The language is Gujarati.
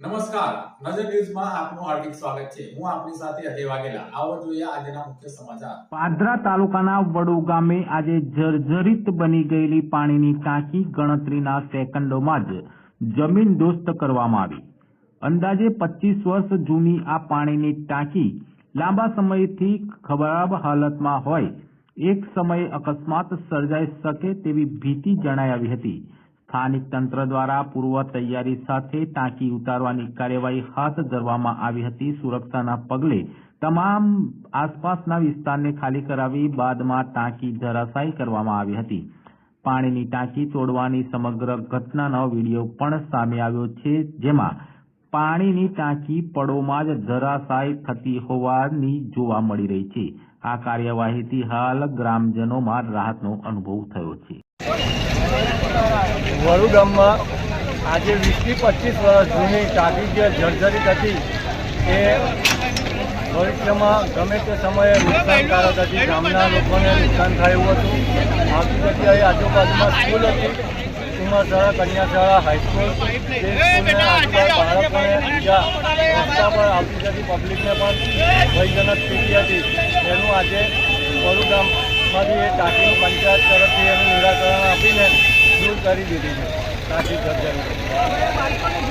નમસ્કાર. નજર ન્યૂઝમાં આપનું હાર્દિક સ્વાગત છે. હું આપની સાથે અજય વાઘેલા. આવો જોઈએ આજના મુખ્ય સમાચાર. પાદરા તાલુકાના વડુ ગામે આજે જર્જરિત બની ગયેલી પાણીની ટાંકી ગણતરીના સેકન્ડોમાં જ જમીન દોસ્ત કરવામાં આવી. અંદાજે પચીસ વર્ષ જૂની આ પાણીની ટાંકી લાંબા સમયથી ખરાબ હાલતમાં હોય. એક સમયે અકસ્માત સર્જાઈ શકે તેવી ભીતિ જણાઈ આવી હતી. સ્થાનિક તંત્ર દ્વારા પૂર્વ તૈયારી સાથે ટાંકી ઉતારવાની કાર્યવાહી હાથ ધરવામાં આવી હતી. સુરક્ષાના પગલે તમામ આસપાસના વિસ્તારને ખાલી કરાવી બાદમાં ટાંકી ધરાશાયી કરવામાં આવી હતી. પાણીની ટાંકી તોડવાની સમગ્ર ઘટનાનો વીડિયો પણ સામે આવ્યો છે, જેમાં પાણીની ટાંકી પડોમાં જ ધરાશાયી થતી હોવાની જોવા મળી રહી છે. આ કાર્યવાહીથી હાલ ગ્રામજનોમાં રાહતનો અનુભવ થયો છે. વડુ ગામમાં આજે વીસથી પચીસ વર્ષ જૂની ટાંકી જે જર્જરિત હતી એ ભવિષ્યમાં ગમે તે સમયે નુકસાનકારક હતી ગામના લોકોને નુકસાન થયું હતું. આવતી જગ્યાએ આજુબાજુમાં સ્કૂલ હતી કુમારશાળા કન્યાશાળા હાઈસ્કૂલ બાળકોને બીજા રસ્તા પર આવતી જતી પબ્લિકને પણ ભયજનક સ્થિતિ હતી. એનું આજે વડુગામમાંથી એ ટાંકીનું પંચાયત તરફથી એનું નિરાકરણ આપીને કરી દીધી છે. સાચી જર્જરિત